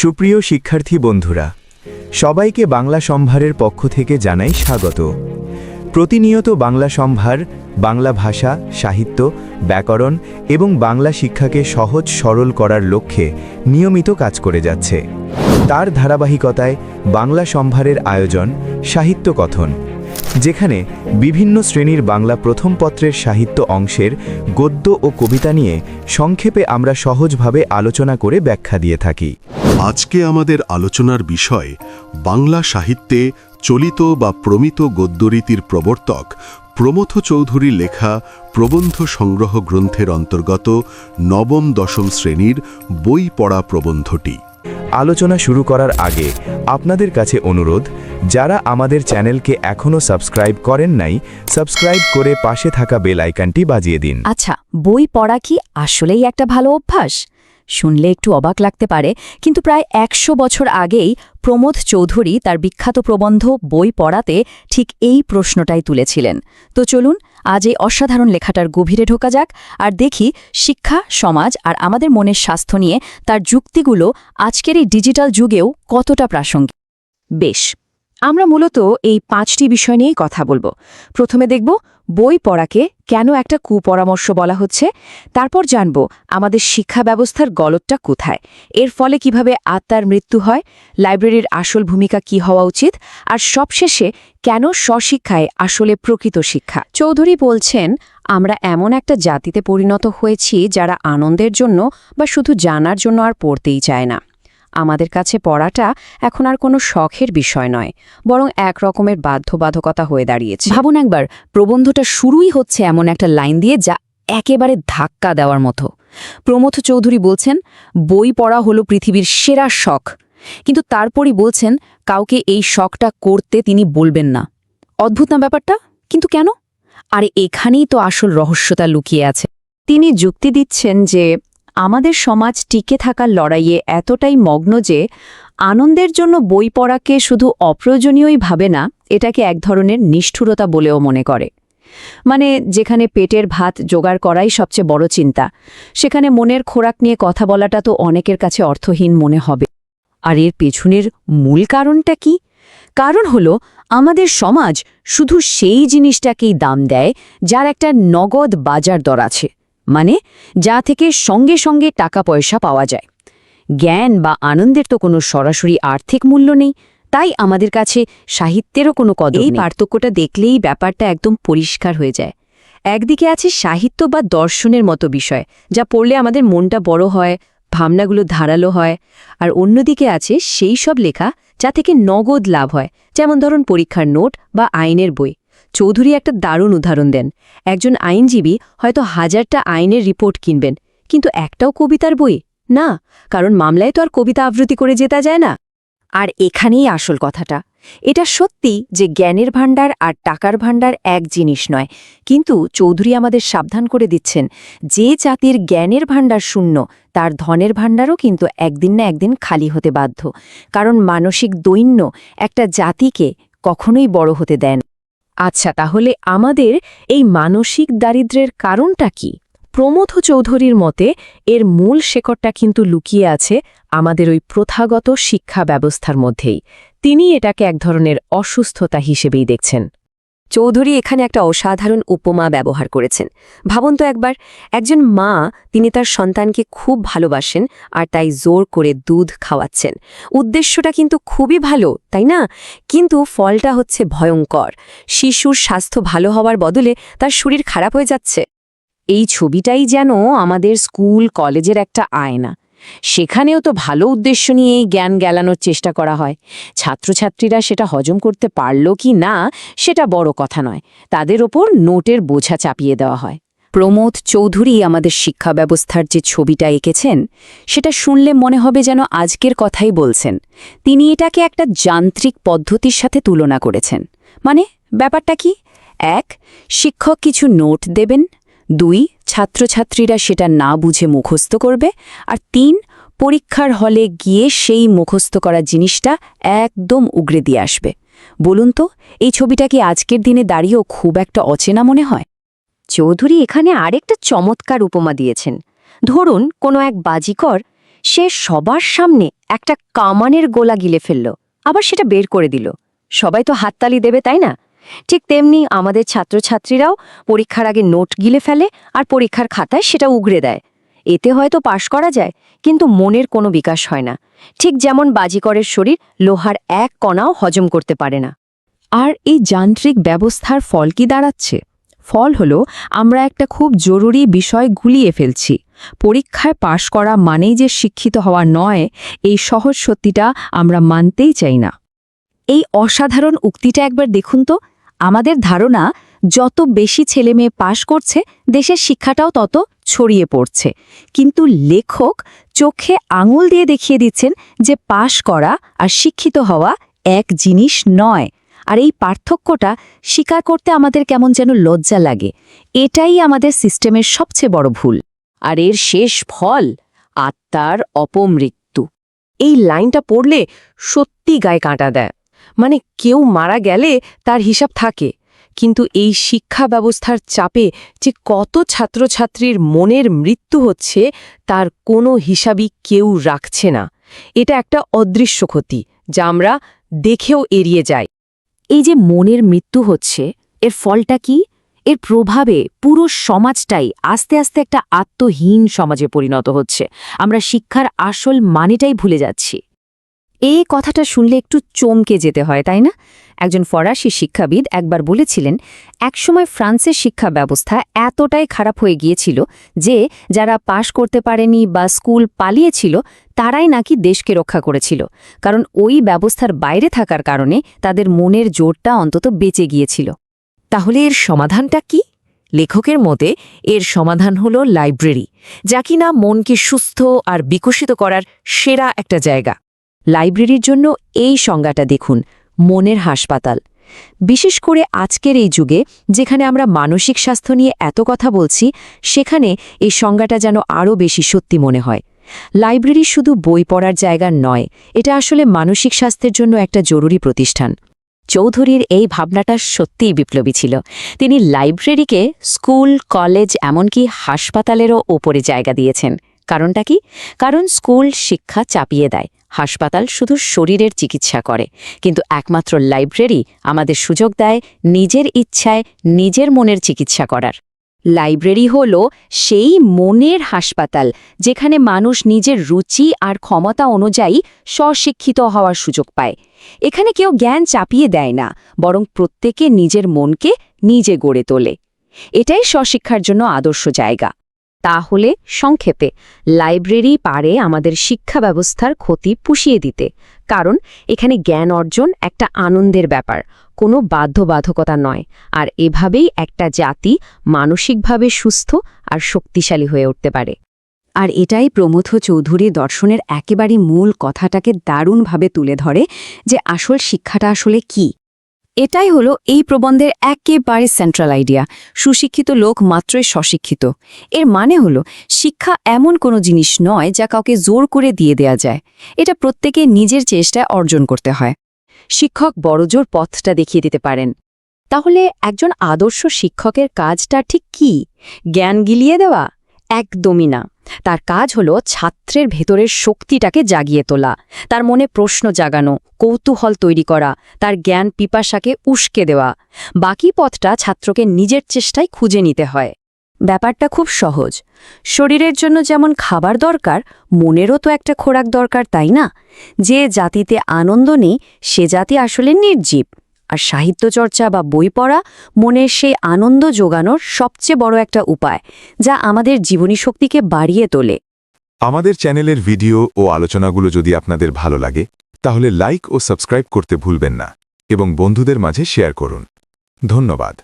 সুপ্রিয় শিক্ষার্থী বন্ধুরা, সবাইকে বাংলা সম্ভারের পক্ষ থেকে জানাই স্বাগত। প্রতিনিয়ত বাংলা সম্ভার, বাংলা ভাষা, সাহিত্য, ব্যাকরণ এবং বাংলা শিক্ষাকে সহজ সরল করার লক্ষ্যে নিয়মিত কাজ করে যাচ্ছে। তার ধারাবাহিকতায় বাংলা সম্ভারের আয়োজন, সাহিত্য কথন যেখানে বিভিন্ন শ্রেণির বাংলা প্রথম পত্রের সাহিত্য অংশের গদ্য ও কবিতা নিয়ে সংক্ষেপে আমরা সহজভাবে আলোচনা করে ব্যাখ্যা দিয়ে থাকি। আজকে আমাদের আলোচনার বিষয় বাংলা সাহিত্যে চলিত বা প্রমিত গদ্যরীতির প্রবর্তক প্রমথ চৌধুরী লেখা প্রবন্ধ সংগ্রহ গ্রন্থের অন্তর্গত নবম দশম শ্রেণির বই পড়া প্রবন্ধটি। আলোচনা শুরু করার আগে আপনাদের কাছে অনুরোধ, যারা আমাদের চ্যানেলকে এখনও সাবস্ক্রাইব করেন নাই, সাবস্ক্রাইব করে পাশে থাকা বেল আইকনটি বাজিয়ে দিন। আচ্ছা বই পড়া কি আসলেই একটা ভালো অভ্যাস? শুনলে একটু অবাক লাগতে পারে, কিন্তু প্রায় একশো বছর আগেই প্রমোদ চৌধুরী তার বিখ্যাত প্রবন্ধ বই পড়াতে ঠিক এই প্রশ্নটাই তুলেছিলেন। তো চলুন আজ এই অসাধারণ লেখাটার গভীরে ঢোকা যাক আর দেখি শিক্ষা, সমাজ আর আমাদের মনের স্বাস্থ্য নিয়ে তার যুক্তিগুলো আজকের এই ডিজিটাল যুগেও কতটা প্রাসঙ্গিক। বেশ। আমরা মূলত এই পাঁচটি বিষয় নিয়েই কথা বলব। প্রথমে দেখব বই পড়াকে কেন একটা কুপরামর্শ বলা হচ্ছে। তারপর জানব আমাদের শিক্ষা ব্যবস্থার গলতটা কোথায়। এর ফলে কীভাবে আত্মার মৃত্যু হয়, লাইব্রেরির আসল ভূমিকা কি হওয়া উচিত, আর সবশেষে কেন স্বশিক্ষায় আসলে প্রকৃত শিক্ষা। চৌধুরী বলছেন, আমরা এমন একটা জাতিতে পরিণত হয়েছি যারা আনন্দের জন্য বা শুধু জানার জন্য আর পড়তেই চায় না। আমাদের কাছে পড়াটা এখন আর কোনো শখের বিষয় নয় বরং এক রকমের বাধ্যবাধকতা হয়ে দাঁড়িয়েছে। ভাবুন একবার প্রবন্ধটা শুরুই হচ্ছে এমন একটা লাইন দিয়ে যা একেবারে ধাক্কা দেওয়ার মতো। প্রমথ চৌধুরী বলছেন বই পড়া হলো পৃথিবীর সেরা শখ। কিন্তু তারপরই বলছেন কাউকে এই শখটা করতে তিনি বলবেন না। অদ্ভুত না ব্যাপারটা? কিন্তু কেন? আরে এখানেই তো আসল রহস্যতা লুকিয়ে আছে। তিনি যুক্তি দিচ্ছেন যে আমাদের সমাজ টিকে থাকার লড়াইয়ে এতটাই মগ্ন যে আনন্দের জন্য বই পড়াকে শুধু অপ্রয়োজনীয়ই ভাবে না, এটাকে এক ধরনের নিষ্ঠুরতা বলেও মনে করে। মানে যেখানে পেটের ভাত জোগাড় করাই সবচেয়ে বড় চিন্তা, সেখানে মনের খোরাক নিয়ে কথা বলাটা তো অনেকের কাছে অর্থহীন মনে হবে। আর এর পেছনের মূল কারণটা কি? কারণ হলো, আমাদের সমাজ শুধু সেই জিনিসটাকেই দাম দেয় যার একটা নগদ বাজার দর আছে। মানে যা থেকে সঙ্গে সঙ্গে টাকা পয়সা পাওয়া যায়। জ্ঞান বা আনন্দের তো কোনো সরাসরি আর্থিক মূল্য নেই তাই আমাদের কাছে সাহিত্যেরও কোনো কদর এই পার্থক্যটা দেখলেই ব্যাপারটা একদম পরিষ্কার হয়ে যায়। একদিকে আছে সাহিত্য বা দর্শনের মতো বিষয় যা পড়লে আমাদের মনটা বড় হয় ভাবনাগুলো ধারালো হয় আর অন্যদিকে আছে সেই সব লেখা যা থেকে নগদ লাভ হয় যেমন ধরুন পরীক্ষার নোট বা আইনের বই। চৌধুরী একটা দারুণ উদাহরণ দেন। একজন আইনজীবী হয়তো হাজারটা আইনের রিপোর্ট কিনবেন, কিন্তু একটাও কবিতার বই? না, কারণ মামলায় তো আর কবিতা আবৃত্তি করে জেতা যায় না। আর এখানেই আসল কথাটা। এটা সত্যি যে জ্ঞানের ভাণ্ডার আর টাকার ভাণ্ডার এক জিনিস নয়, কিন্তু চৌধুরী আমাদের সাবধান করে দিচ্ছেন, যে জাতির জ্ঞানের ভাণ্ডার শূন্য, তার ধনের ভাণ্ডারও কিন্তু একদিন না একদিন খালি হতে বাধ্য। কারণ মানসিক দৈন্য একটা জাতিকে কখনোই বড় হতে দেন আচ্ছা তাহলে আমাদের এই মানসিক দারিদ্রের কারণটা কি? প্রমোধ চৌধুরীর মতে, এর মূল শেকড়টা কিন্তু লুকিয়ে আছে আমাদের ওই প্রথাগত শিক্ষা ব্যবস্থার মধ্যেই। তিনি এটাকে এক ধরনের অসুস্থতা হিসেবেই দেখছেন। চৌধুরী এখানে একটা অসাধারণ উপমা ব্যবহার করেছেন। ভাবুন তো একবার, একজন মা, তিনি তার সন্তানকে খুব ভালোবাসেন আর তাই জোর করে দুধ খাওয়াচ্ছেন। উদ্দেশ্যটা কিন্তু খুবই ভালো, তাই না? কিন্তু ফলটা হচ্ছে ভয়ঙ্কর। শিশুর স্বাস্থ্য ভালো হওয়ার বদলে তার শরীর খারাপ হয়ে যাচ্ছে। এই ছবিটাই যেন আমাদের স্কুল, কলেজের একটা আয়না। সেখানেও তো ভালো উদ্দেশ্য নিয়েই জ্ঞান গেলানোর চেষ্টা করা হয়। ছাত্রছাত্রীরা সেটা হজম করতে পারল কি না, সেটা বড় কথা নয়। তাদের ওপর নোটের বোঝা চাপিয়ে দেওয়া হয়। প্রমোদ চৌধুরী আমাদের শিক্ষা ব্যবস্থার যে ছবিটা এঁকেছেন, সেটা শুনলে মনে হবে যেন আজকের কথাই বলছেন। তিনি এটাকে একটা যান্ত্রিক পদ্ধতির সাথে তুলনা করেছেন। মানে ব্যাপারটা কি? এক, শিক্ষক কিছু নোট দেবেন দুই, ছাত্রছাত্রীরা সেটা না বুঝে মুখস্থ করবে। আর তিন, পরীক্ষার হলে গিয়ে সেই মুখস্থ করা জিনিসটা একদম উগরে দিয়ে আসবে। বলুন তো, এই ছবিটা কি আজকের দিনে দাঁড়িয়েও খুব একটা অচেনা মনে হয়? চৌধুরী এখানে আরেকটা চমৎকার উপমা দিয়েছেন। ধরুন, কোনো এক বাজিকর, সে সবার সামনে একটা কামানের গোলা গিলে ফেলল, আবার সেটা বের করে দিল। সবাই তো হাততালি দেবে, তাই না? ঠিক তেমনি আমাদের ছাত্রছাত্রীরাও পরীক্ষার আগে নোট গিলে ফেলে আর পরীক্ষার খাতায় সেটা উগড়ে দেয়। এতে হয়তো পাশ করা যায়, কিন্তু মনের কোনো বিকাশ হয় না। ঠিক যেমন বাজিকরের শরীর লোহার এক কণাও হজম করতে পারে না। আর এই যান্ত্রিক ব্যবস্থার ফল কি দাঁড়াচ্ছে? ফল হলো, আমরা একটা খুব জরুরি বিষয় গুলিয়ে ফেলছি। পরীক্ষায় পাশ করা মানেই যে শিক্ষিত হওয়া নয়, এই সহজ সত্যিটা আমরা মানতেই চাই না। এই অসাধারণ উক্তিটা একবার দেখুন তো। আমাদের ধারণা, যত বেশি ছেলেমেয়ে পাশ করছে, দেশের শিক্ষাটাও তত ছড়িয়ে পড়ছে। কিন্তু লেখক চোখে আঙুল দিয়ে দেখিয়ে দিচ্ছেন যে পাশ করা আর শিক্ষিত হওয়া এক জিনিস নয়। আর এই পার্থক্যটা স্বীকার করতে আমাদের কেমন যেন লজ্জা লাগে। এটাই আমাদের সিস্টেমের সবচেয়ে বড় ভুল। আর এর শেষ ফল আত্মার অপমৃত্যু। এই লাইনটা পড়লে সত্যি গায়ে কাঁটা দেয়। মানে কেউ মারা গেলে তার হিসাব থাকে। কিন্তু এই শিক্ষা ব্যবস্থার চাপে যে কত ছাত্রছাত্রীর মনের মৃত্যু হচ্ছে, তার কোনো হিসাবই কেউ রাখছে না। এটা একটা অদৃশ্য ক্ষতি, যা আমরা দেখেও এড়িয়ে যাই। এই যে মনের মৃত্যু হচ্ছে, এর ফলটা কি? এর প্রভাবে পুরো সমাজটাই আস্তে আস্তে একটা আত্মহীন সমাজে পরিণত হচ্ছে। আমরা শিক্ষার আসল মানেটাই ভুলে যাচ্ছি। এই কথাটা শুনলে একটু চমকে যেতে হয়, তাই না? একজন ফরাসি শিক্ষাবিদ একবার বলেছিলেন, একসময় ফ্রান্সের শিক্ষা ব্যবস্থা এতটাই খারাপ হয়ে গিয়েছিল যে, যারা পাশ করতে পারেনি বা স্কুল পালিয়েছিল, তারাই নাকি দেশকে রক্ষা করেছিল। কারণ ওই ব্যবস্থার বাইরে থাকার কারণে তাদের মনের জোরটা অন্তত বেঁচে গিয়েছিল। তাহলে এর সমাধানটা কি? লেখকের মতে, এর সমাধান হল লাইব্রেরি, যা কিনা মনকে সুস্থ আর বিকশিত করার সেরা একটা জায়গা। লাইব্রেরির জন্য এই সংজ্ঞাটা দেখুন, মনের হাসপাতাল। বিশেষ করে আজকের এই যুগে, যেখানে আমরা মানসিক স্বাস্থ্য নিয়ে এত কথা বলছি, সেখানে এই সংজ্ঞাটা যেন আরও বেশি সত্যি মনে হয়। লাইব্রেরি শুধু বই পড়ার জায়গা নয়, এটা আসলে মানসিক স্বাস্থ্যের জন্য একটা জরুরি প্রতিষ্ঠান। চৌধুরীর এই ভাবনাটা সত্যিই বিপ্লবী ছিল। তিনি লাইব্রেরিকে স্কুল, কলেজ, এমনকি হাসপাতালেরও ওপরে জায়গা দিয়েছেন। কারণটা কি? কারণ স্কুল শিক্ষা চাপিয়ে দেয়। হাসপাতাল শুধু শরীরের চিকিৎসা করে, কিন্তু একমাত্র লাইব্রেরি আমাদের সুযোগ দেয় নিজের ইচ্ছায় নিজের মনের চিকিৎসা করার। লাইব্রেরি হল সেই মনের হাসপাতাল যেখানে মানুষ নিজের রুচি আর ক্ষমতা অনুযায়ী স্বশিক্ষিত হওয়ার সুযোগ পায়। এখানে কেউ জ্ঞান চাপিয়ে দেয় না, বরং প্রত্যেকে নিজের মনকে নিজে গড়ে তোলে। এটাই স্বশিক্ষার জন্য আদর্শ জায়গা। তাহলে সংক্ষেপে, লাইব্রেরি পারে আমাদের শিক্ষা ব্যবস্থার ক্ষতি পুষিয়ে দিতে। কারণ, এখানে জ্ঞান অর্জন একটা আনন্দের ব্যাপার, কোনো বাধ্যবাধকতা নয়। আর এভাবেই একটা জাতি মানসিকভাবে সুস্থ আর শক্তিশালী হয়ে উঠতে পারে। আর এটাই প্রমথ চৌধুরী দর্শনের একেবারে মূল কথাটাকে দারুণভাবে তুলে ধরে যে আসল শিক্ষাটা আসলে কি। এটাই হলো এই প্রবন্ধের একেবারে সেন্ট্রাল আইডিয়া সুশিক্ষিত লোক মাত্রই স্বশিক্ষিত। এর মানে হলো, শিক্ষা এমন কোনো জিনিস নয় যা কাউকে জোর করে দিয়ে দেয়া যায়। এটা প্রত্যেকে নিজের চেষ্টায় অর্জন করতে হয়। শিক্ষক বড়জোর পথটা দেখিয়ে দিতে পারেন। তাহলে একজন আদর্শ শিক্ষকের কাজটা ঠিক কি? জ্ঞান গিলিয়ে দেওয়া? একদমই না। তার কাজ হলো ছাত্রের ভেতরের শক্তিটাকে জাগিয়ে তোলা। তার মনে প্রশ্ন জাগানো, কৌতূহল তৈরি করা, তার জ্ঞান পিপাসাকে উস্কে দেওয়া। বাকি পথটা ছাত্রকে নিজের চেষ্টায় খুঁজে নিতে হয়। ব্যাপারটা খুব সহজ। শরীরের জন্য যেমন খাবার দরকার, মনেরও তো একটা খোরাক দরকার, তাই না? যে জাতিতে আনন্দ নেই, সে জাতি আসলে নির্জীব। আর সাহিত্য চর্চা বা বই পড়া মনের সেই আনন্দ যোগানোর সবচেয়ে বড় একটা উপায়, যা আমাদের জীবনী শক্তিকে বাড়িয়ে তোলে। আমাদের চ্যানেলের ভিডিও ও আলোচনাগুলো যদি আপনাদের ভালো লাগে, তাহলে লাইক ও সাবস্ক্রাইব করতে ভুলবেন না, এবং বন্ধুদের মাঝে শেয়ার করুন। ধন্যবাদ।